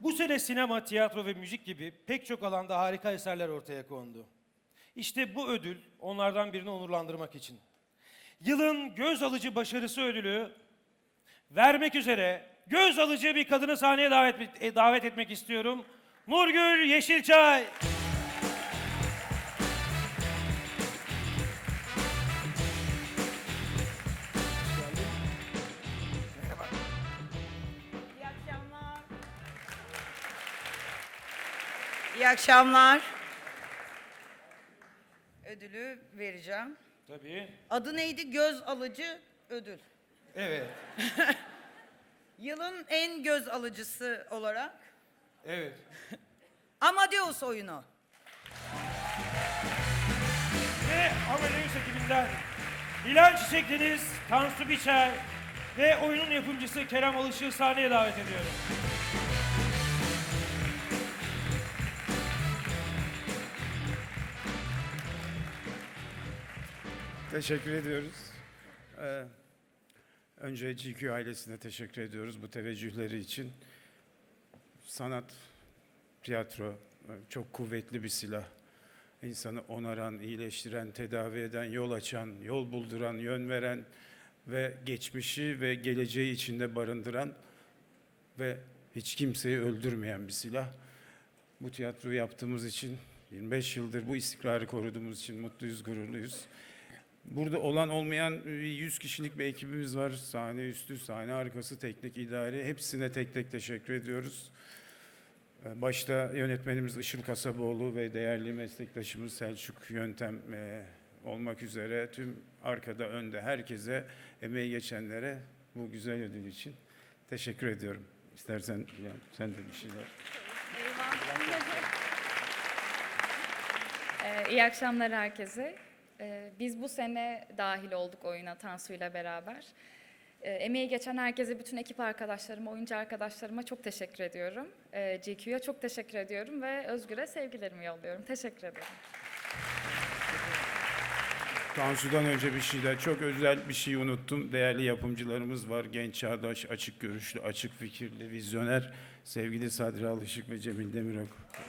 Bu sene sinema, tiyatro ve müzik gibi pek çok alanda harika eserler ortaya kondu. İşte bu ödül onlardan birini onurlandırmak için. Yılın göz alıcı başarısı ödülü vermek üzere göz alıcı bir kadını sahneye davet, e, davet etmek istiyorum. Nurgül Yeşilçay. İyi akşamlar. Ödülü vereceğim. Tabii. Adı neydi? Göz alıcı ödül. Evet. Yılın en göz alıcısı olarak Evet. Amadeus oyunu. Ve Amadeus ekibinden Hilal Çiçek Deniz, Tansu Biçer ve oyunun yapımcısı Kerem Alışık'ı sahneye davet ediyorum. Teşekkür ediyoruz. Ee, önce GQ ailesine teşekkür ediyoruz bu teveccühleri için. Sanat, tiyatro e, çok kuvvetli bir silah. İnsanı onaran, iyileştiren, tedavi eden, yol açan, yol bulduran, yön veren ve geçmişi ve geleceği içinde barındıran ve hiç kimseyi öldürmeyen bir silah. Bu tiyatroyu yaptığımız için 25 yıldır bu istikrarı koruduğumuz için mutluyuz, gururluyuz. Burada olan olmayan e, 100 kişilik bir ekibimiz var. Sahne üstü, sahne arkası, teknik idare. Hepsine tek tek teşekkür ediyoruz. E, Başta yönetmenimiz Işıl Kasaboğlu ve değerli meslektaşımız Selçuk Yöntem e, olmak üzere tüm arkada, önde herkese, emeği geçenlere bu güzel ödül için teşekkür ediyorum. İstersen ya, sen de bir şeyler. Ee, iyi akşamlar herkese. Ee, biz bu sene dahil olduk oyuna Tansu ile beraber. Ee, emeği geçen herkese, bütün ekip arkadaşlarıma, oyuncu arkadaşlarıma çok teşekkür ediyorum. Ee, GQ'ya çok teşekkür ediyorum ve Özgür'e sevgilerimi yolluyorum. Teşekkür ederim. Tansu'dan önce bir şeyler, çok özel bir şey unuttum. Değerli yapımcılarımız var. Genç, çağdaş, açık görüşlü, açık fikirli, vizyoner. Sevgili Sadri Alışık ve Cemil Demirok.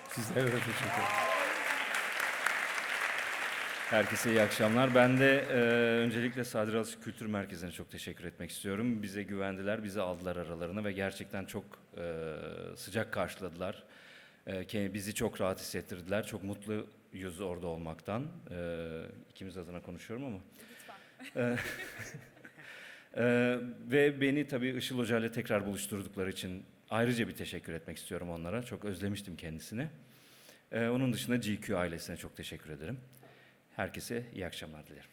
Sizlere de teşekkür ederim. Herkese iyi akşamlar. Ben de e, öncelikle Sadri Alışık Kültür Merkezi'ne çok teşekkür etmek istiyorum. Bize güvendiler, bizi aldılar aralarına ve gerçekten çok e, sıcak karşıladılar. E, bizi çok rahat hissettirdiler. Çok mutluyuz orada olmaktan. E, ikimiz adına konuşuyorum ama. E, e, ve beni tabii Işıl Hoca ile tekrar buluşturdukları için ayrıca bir teşekkür etmek istiyorum onlara. Çok özlemiştim kendisini. E, onun dışında GQ ailesine çok teşekkür ederim. Herkese iyi akşamlar dilerim.